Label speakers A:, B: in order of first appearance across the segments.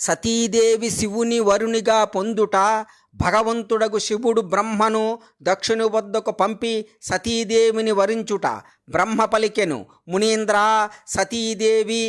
A: సతీదేవి శివుని వరునిగా పొందుట భగవంతుడగు శివుడు బ్రహ్మను దక్షిణు వద్దకు పంపి సతీదేవిని వరించుట. బ్రహ్మ పలికెను మునీంద్ర సతీదేవి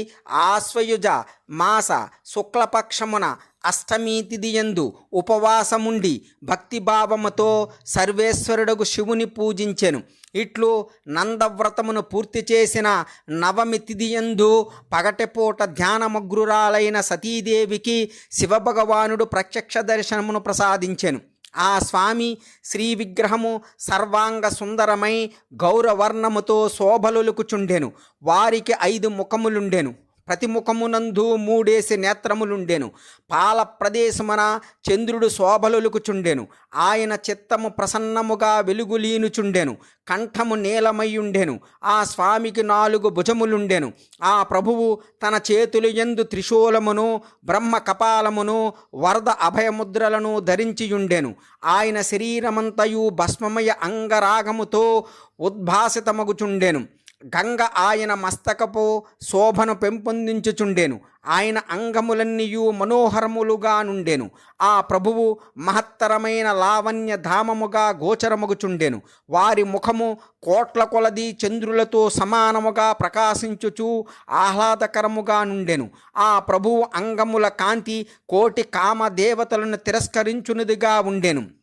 A: ఆశ్వయుజ మాస శుక్లపక్షమున అష్టమి తిథియందు ఉపవాసముండి భక్తిభావముతో సర్వేశ్వరుడకు శివుని పూజించెను. ఇట్లు నందవ్రతమును పూర్తి చేసిన నవమి తిథియందు పగటిపూట ధ్యానమగ్రురాలైన సతీదేవికి శివభగవానుడు ప్రత్యక్ష దర్శనమును ప్రసాదించెను. ఆ స్వామి శ్రీ విగ్రహము సర్వాంగ సుందరమై గౌరవర్ణముతో శోభలులుకుచుండెను. వారికి ఐదు ముఖములుండెను. ప్రతి ముఖమునందు మూడేసి నేత్రములుండెను. పాల ప్రదేశమున చంద్రుడు శోభలులుకుచుండెను. ఆయన చిత్తము ప్రసన్నముగా వెలుగులీనుచుండెను. కంఠము నీలమయ్యుండెను. ఆ స్వామికి నాలుగు భుజములుండెను. ఆ ప్రభువు తన చేతులు ఎందు త్రిశూలమును బ్రహ్మ కపాలమును వరద అభయముద్రలను ధరించియుండెను. ఆయన శరీరమంతయు భస్మమయ అంగరాగముతో ఉద్భాసితమగుచుండెను. గంగ ఆయన మస్తకపు శోభను పెంపొందించుచుండెను. ఆయన అంగములన్నీయు మనోహరములుగా నుండెను. ఆ ప్రభువు మహత్తరమైన లావణ్య ధామముగా గోచరముగుచుండెను. వారి ముఖము కోట్ల కొలది చంద్రులతో సమానముగా ప్రకాశించుచు ఆహ్లాదకరముగా నుండెను. ఆ ప్రభువు అంగముల కాంతి కోటి కామదేవతలను తిరస్కరించునిదిగా ఉండెను.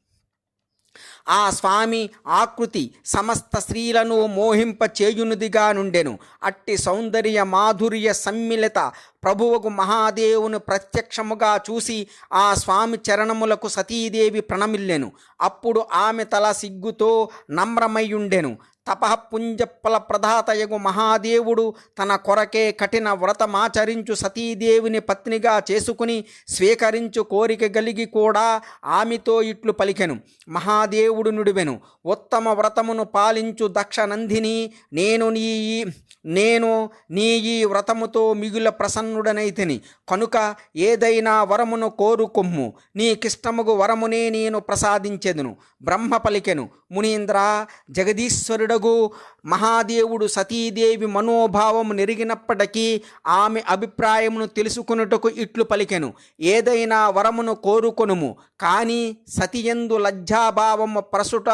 A: ఆ స్వామి ఆకృతి సమస్త స్త్రీలను మోహింప చేయునిదిగా నుండెను. అట్టి సౌందర్య మాధుర్య సమ్మిళిత ప్రభువుకు మహాదేవుని ప్రత్యక్షముగా చూసి ఆ స్వామి చరణములకు సతీదేవి ప్రణమిల్లెను. అప్పుడు ఆమె తల సిగ్గుతో నమ్రమయ్యుండెను. తపఃపుంజప్పల ప్రధాతయగు మహాదేవుడు తన కొరకే కఠిన వ్రతమాచరించు సతీదేవిని పత్నిగా చేసుకుని స్వీకరించు కోరిక గలిగి కూడా ఆమెతో ఇట్లు పలికెను. మహాదేవుడు నుడివెను. ఉత్తమ వ్రతమును పాలించు దక్ష నందిని నేను నీ ఈ- నేను నీ ఈ వ్రతముతో మిగుల ప్రసన్నుడనైతిని. కనుక ఏదైనా వరమును కోరుకొమ్ము. నీకిష్టముగు వరమునే నేను ప్రసాదించెదను. బ్రహ్మ పలికెను. మునీంద్ర జగదీశ్వరుడగు మహాదేవుడు సతీదేవి మనోభావము నెరిగినప్పటికీ ఆమె అభిప్రాయమును తెలుసుకొనుటకు ఇట్లు పలికెను. ఏదైనా వరమును కోరుకొనుము. కానీ సతియందు లజ్జాభావము ప్రసుట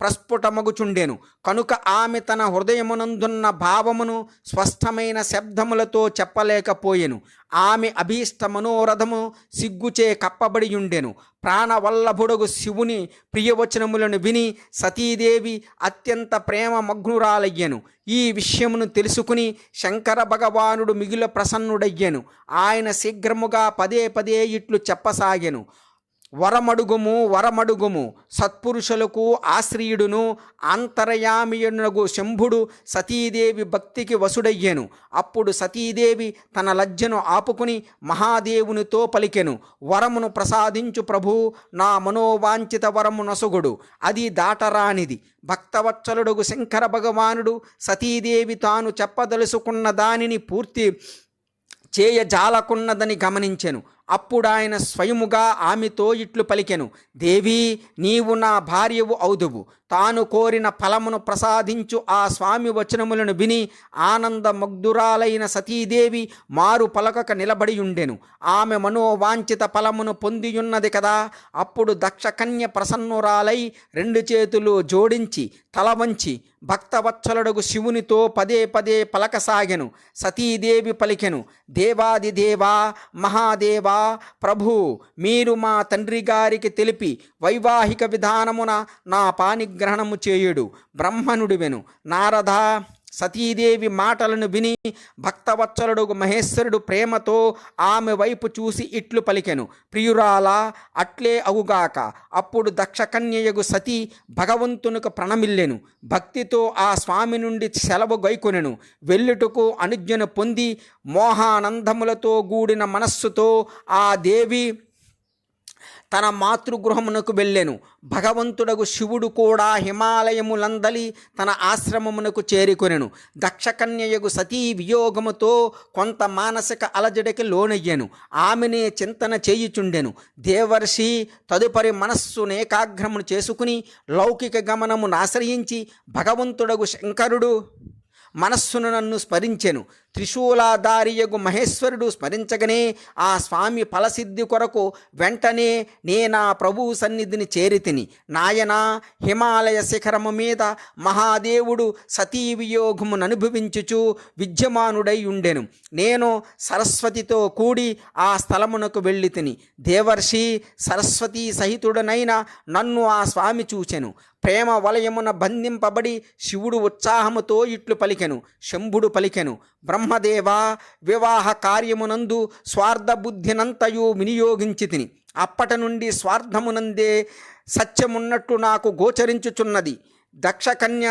A: ప్రస్ఫుటమగుచుండెను. కనుక ఆమె తన హృదయమునందున్న భావమును స్పష్టమైన శబ్దములతో చెప్పలేకపోయెను. ఆమె అభీష్ట మనోరథము సిగ్గుచే కప్పబడి ఉండెను ప్రాణవల్లభుడగు శివుని ప్రియవచనములను విని సతీదేవి అత్యంత ప్రేమ మగ్నురాలయ్యెను ఈ విషయమును తెలుసుకుని శంకర భగవానుడు మిగిల ప్రసన్నుడయ్యెను. ఆయన శీఘ్రముగా పదే పదే ఇట్లు చెప్పసాగెను. వరమడుగుము వరమడుగుము. సత్పురుషులకు ఆశ్రయుడును అంతరయామియునగు శంభుడు సతీదేవి భక్తికి వసుడయ్యెను. అప్పుడు సతీదేవి తన లజ్జను ఆపుకుని మహాదేవునితో పలికెను. వరమును ప్రసాదించు ప్రభు నా మనోవాంఛిత వరము నసుగుడు. అది దాటరానిది. భక్తవత్సలుడుగు శంకర భగవానుడు సతీదేవి తాను చెప్పదలుసుకున్న దానిని పూర్తి చేయజాలకున్నదని గమనించెను. అప్పుడు ఆయన స్వయముగా ఆమెతో ఇట్లు పలికెను. దేవి నీవు నా భార్యవు అవుదువు తాను కోరిన ఫలమును ప్రసాదించు ఆ స్వామి వచనములను విని ఆనందమగ్ధురాలైన సతీదేవి మారు పలకక నిలబడి ఉండెను ఆమె మనోవాంఛిత ఫలమును పొందియున్నది కదా. అప్పుడు దక్షకన్య ప్రసన్నురాలై రెండు చేతులు జోడించి తల వంచి భక్తవత్సలుడగు శివునితో పదే పదే పలకసాగెను. సతీదేవి పలికెను. దేవాది దేవా మహాదేవా ప్రభు మీరు మా తండ్రి గారికి తెలిపి వైవాహిక విధానమున నా పానిగ్రహణము చేయుడు. బ్రహ్మనుడివెను నారద సతీదేవి మాటలను విని భక్తవత్సలుడు మహేశ్వరుడు ప్రేమతో ఆమె వైపు చూసి ఇట్లు పలికెను. ప్రియురాలా అట్లే అగుగాక. అప్పుడు దక్షకన్యయగు సతీ భగవంతునికి ప్రణమిల్లెను. భక్తితో ఆ స్వామి నుండి సెలవు గైకొనెను. వెల్లుటకు అనుజ్ఞను పొంది మోహానందములతో గూడిన మనస్సుతో ఆ దేవి తన మాతృగృహమునకు వెళ్ళెను. భగవంతుడగు శివుడు కూడా హిమాలయములందలి తన ఆశ్రమమునకు చేరుకొనెను. దక్షకన్యయగు సతీ వియోగముతో కొంత మానసిక అలజడికి లోనయ్యెను. ఆమెనే చింతన చేయుచుండెను. దేవర్షి తదుపరి మనస్సును ఏకాగ్రమును చేసుకుని లౌకిక గమనమును ఆశ్రయించి భగవంతుడగు శంకరుడు మనస్సును నన్ను స్మరించెను. త్రిశూలాధారియగు మహేశ్వరుడు స్మరించగనే ఆ స్వామి ఫలసిద్ధి కొరకు వెంటనే నేనా ప్రభువు సన్నిధిని చేరితిని. నాయన హిమాలయ శిఖరము మీద మహాదేవుడు సతీవియోగమును అనుభవించుచు విద్యమానుడై ఉండెను. నేను సరస్వతితో కూడి ఆ స్థలమునకు వెళ్ళి తిని దేవర్షి సరస్వతీ సహితుడనైన నన్ను ఆ స్వామి చూచెను. ప్రేమ వలయమున బంధింపబడి శివుడు ఉత్సాహముతో ఇట్లు పలికెను. శంభుడు పలికెను. బ్రహ్మదేవ వివాహ కార్యమునందు స్వార్థబుద్ధినంతయు వినియోగించి తిని అప్పటి నుండి స్వార్థమునందే సత్యమున్నట్టు నాకు గోచరించుచున్నది. దక్షకన్య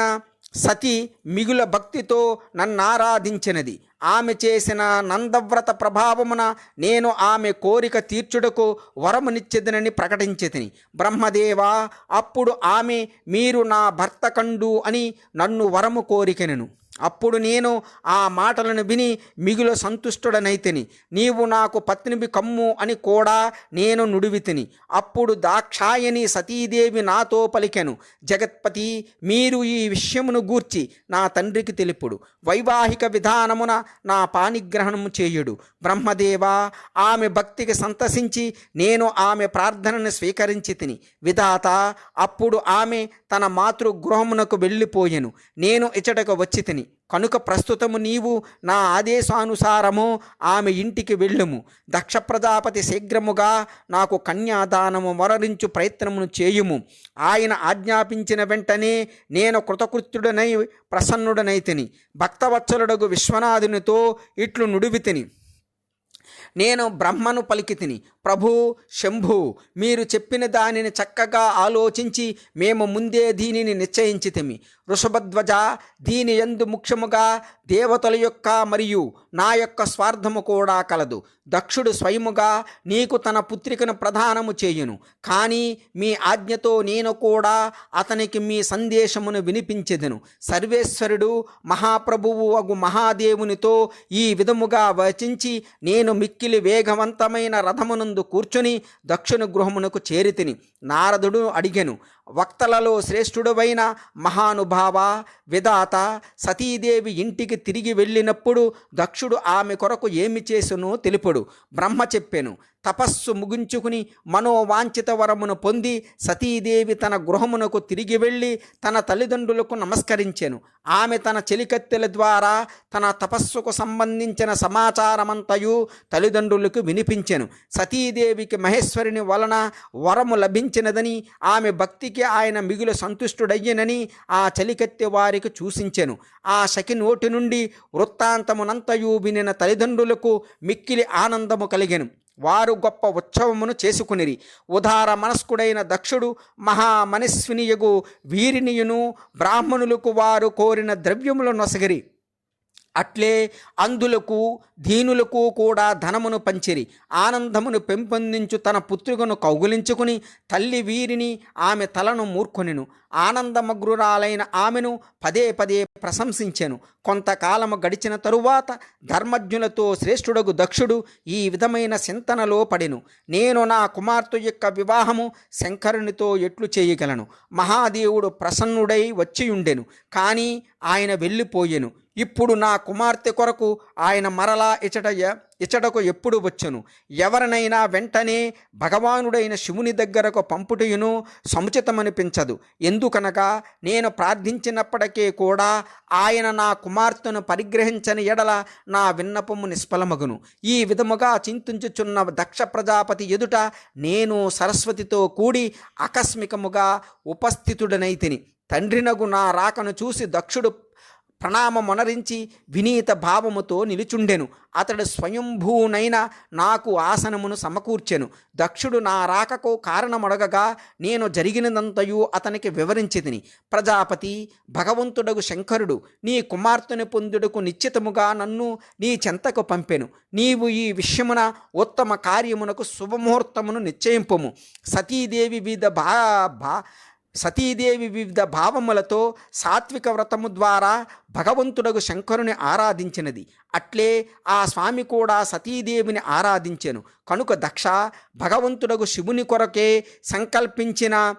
A: సతి మిగుల భక్తితో నన్నారాధించినది. ఆమె చేసిన నందవ్రత ప్రభావమున నేను ఆమె కోరిక తీర్చుటకు వరమునిచ్చెదనని ప్రకటించితిని. బ్రహ్మదేవ అప్పుడు ఆమె మీరు నా భర్త కండు అని నన్ను వరము కోరికెనను. అప్పుడు నేను ఆ మాటలను విని మిగులు సంతుష్టుడనైతిని. నీవు నాకు పత్నివి కమ్ము అని కూడా నేను నుడివితిని. అప్పుడు దాక్షాయని సతీదేవి నాతో పలికెను. జగత్పతి మీరు ఈ విషయమును గూర్చి నా తండ్రికి తెలుపుడు. వైవాహిక విధానమున నా పాణిగ్రహణము చేయుడు. బ్రహ్మదేవ ఆమె భక్తికి సంతసించి నేను ఆమె ప్రార్థనను స్వీకరించి తిని విధాత అప్పుడు ఆమె తన మాతృగృహమునకు వెళ్ళిపోయెను. నేను ఇచ్చటకు వచ్చి తిని కనుక ప్రస్తుతము నీవు నా ఆదేశానుసారము ఆమె ఇంటికి వెళ్ళుము. దక్ష ప్రజాపతి శీఘ్రముగా నాకు కన్యాదానము మరలించు ప్రయత్నమును చేయుము. ఆయన ఆజ్ఞాపించిన వెంటనే నేను కృతకృత్యుడనై ప్రసన్నుడనైతిని. భక్తవత్సలుడగు విశ్వనాథునితో ఇట్లు నుడివితిని. నేను బ్రహ్మను పలికితిని. ప్రభు శంభు మీరు చెప్పిన దానిని చక్కగా ఆలోచించి మేము ముందే దీనిని నిశ్చయించితిమి. వృషభధ్వజ దీని ఎందు ముఖ్యముగా దేవతల యొక్క మరియు నా యొక్క స్వార్థము కూడా కలదు. దక్షుడు స్వయముగా నీకు తన పుత్రికను ప్రదానము చేయును. కానీ మీ ఆజ్ఞతో నేను కూడా అతనికి మీ సందేశమును వినిపించెదను. సర్వేశ్వరుడు మహాప్రభువు అగు మహాదేవునితో ఈ విధముగా వచించి నేను మిక్కిలి వేగవంతమైన రథమునందు కూర్చొని దక్షిణ గృహమునకు చేరితిని నారదుడు అడిగెను వక్తలలో శ్రేష్ఠుడవైన మహానుభావ విధాత సతీదేవి ఇంటికి తిరిగి వెళ్ళినప్పుడు దక్షుడు ఆమె కొరకు ఏమి చేసునో తెలుపుడు. బ్రహ్మ చెప్పెను తపస్సు ముగించుకుని మనోవాంఛిత వరమును పొంది సతీదేవి తన గృహమునకు తిరిగి వెళ్ళి తన తల్లిదండ్రులకు నమస్కరించెను. ఆమె తన చెలికత్తెల ద్వారా తన తపస్సుకు సంబంధించిన సమాచారమంతయు తల్లిదండ్రులకు వినిపించెను. సతీదేవికి మహేశ్వరుని వలన వరము లభించినదని ఆమె భక్తికి ఆయన మిగులు సంతుష్టుడయ్యనని ఆ చలికత్తె వారికి చూసించెను. ఆ శకి నోటి నుండి వృత్తాంతమునంతయు వినిన తల్లిదండ్రులకు మిక్కిలి ఆనందము కలిగెను. వారు గొప్ప ఉత్సవమును చేసుకునిరి. ఉదార మనస్కుడైన దక్షుడు మహామనస్వినియగు వీరినియును బ్రాహ్మణులకు వారు కోరిన ద్రవ్యములు నొసగిరి అట్లే అందులకు దీనులకు కూడా ధనమును పంచిరి. ఆనందమును పెంపొందించు తన పుత్రికను కౌగులించుకుని తల్లి వీరిని ఆమె తలను మూర్ఖొనెను ఆనందమగ్రురాలైన ఆమెను పదే పదే ప్రశంసించెను. కొంతకాలము గడిచిన తరువాత ధర్మజ్ఞులతో శ్రేష్ఠుడగు దక్షుడు ఈ విధమైన చింతనలో పడెను. నేను నా కుమార్తె యొక్క వివాహము శంకరునితో ఎట్లు చేయగలను? మహాదేవుడు ప్రసన్నుడై వచ్చియుండెను. కానీ ఆయన వెళ్ళిపోయెను. ఇప్పుడు నా కుమార్తె కొరకు ఆయన మరలా ఇచట ఇచటకు ఎప్పుడు వచ్చును. ఎవరినైనా వెంటనే భగవానుడైన శివుని దగ్గరకు పంపుటయును సముచితమనిపించదు. ఎందుకనగా నేను ప్రార్థించినప్పటికీ కూడా ఆయన నా కుమార్తెను పరిగ్రహించని ఎడల నా విన్నపము నిష్ఫలమగును. ఈ విధముగా చింతించుచున్న దక్ష ప్రజాపతి ఎదుట నేను సరస్వతితో కూడి ఆకస్మికముగా ఉపస్థితుడనైతిని. తండ్రినగు నా రాకను చూసి దక్షుడు ప్రణామమొనరించి వినీత భావముతో నిలుచుండెను. అతడు స్వయంభూనైన నాకు ఆసనమును సమకూర్చెను. దక్షుడు నా రాకకు కారణమడగగా నేను జరిగినదంతయు అతనికి వివరించితిని ప్రజాపతి భగవంతుడగు శంకరుడు నీ కుమార్తెను పొందుటకు నిశ్చితముగా నన్ను నీ చెంతకు పంపెను. నీవు ఈ విషయమున ఉత్తమ కార్యమునకు శుభముహూర్తమును నిశ్చయింపము. సతీదేవి వివిధ భా భా సతీదేవి వివిధ భావములతో సాత్విక వ్రతము ద్వారా భగవంతుడగు శంకరుని ఆరాధించినది. అట్లే ఆ స్వామి కూడా సతీదేవిని ఆరాధించెను. కనుక దక్ష భగవంతుడగు శివుని కొరకే సంకల్పించిన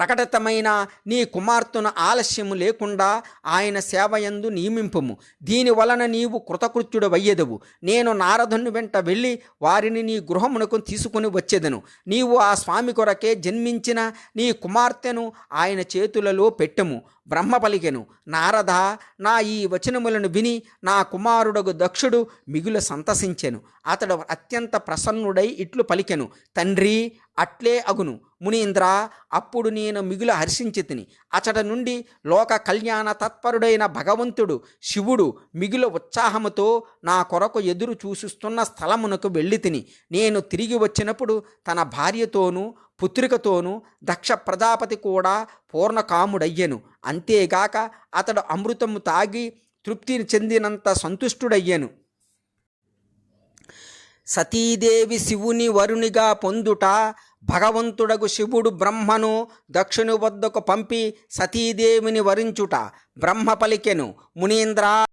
A: ప్రకటితమైన నీ కుమార్తెను ఆలస్యము లేకుండా ఆయన సేవయందు నియమింపము. దీని వలన నీవు కృతకృత్యుడు వయ్యెదవు నేను నారదుని వెంట వెళ్ళి వారిని నీ గృహమునకు తీసుకుని వచ్చేదను. నీవు ఆ స్వామి కొరకే జన్మించిన నీ కుమార్తెను ఆయన చేతులలో పెట్టెము. బ్రహ్మ పలికెను. నారద నా ఈ వచనములను విని నా కుమారుడగు దక్షుడు మిగులు సంతసించెను. అతడు అత్యంత ప్రసన్నుడై ఇట్లు పలికెను. తండ్రి అట్లే అగును. మునీంద్ర అప్పుడు నేను మిగుల హర్షించి తిని అచట నుండి లోక కళ్యాణ తత్పరుడైన భగవంతుడు శివుడు మిగుల ఉత్సాహముతో నా కొరకు ఎదురు చూసిస్తున్న స్థలమునకు వెళ్ళి తిని నేను తిరిగి వచ్చినప్పుడు తన భార్యతోనూ పుత్రికతోనూ దక్ష ప్రజాపతి కూడా పూర్ణకాముడయ్యను. అంతేగాక అతడు అమృతము తాగి తృప్తిని చెందినంత సంతుష్టుడయ్యను. సతీదేవి శివుని వరునిగా పొందుట భగవంతుడగు శివుడు బ్రహ్మను దక్షిణు వద్దకు పంపి సతీదేవిని వరించుట బ్రహ్మ పలికెను మునీంద్ర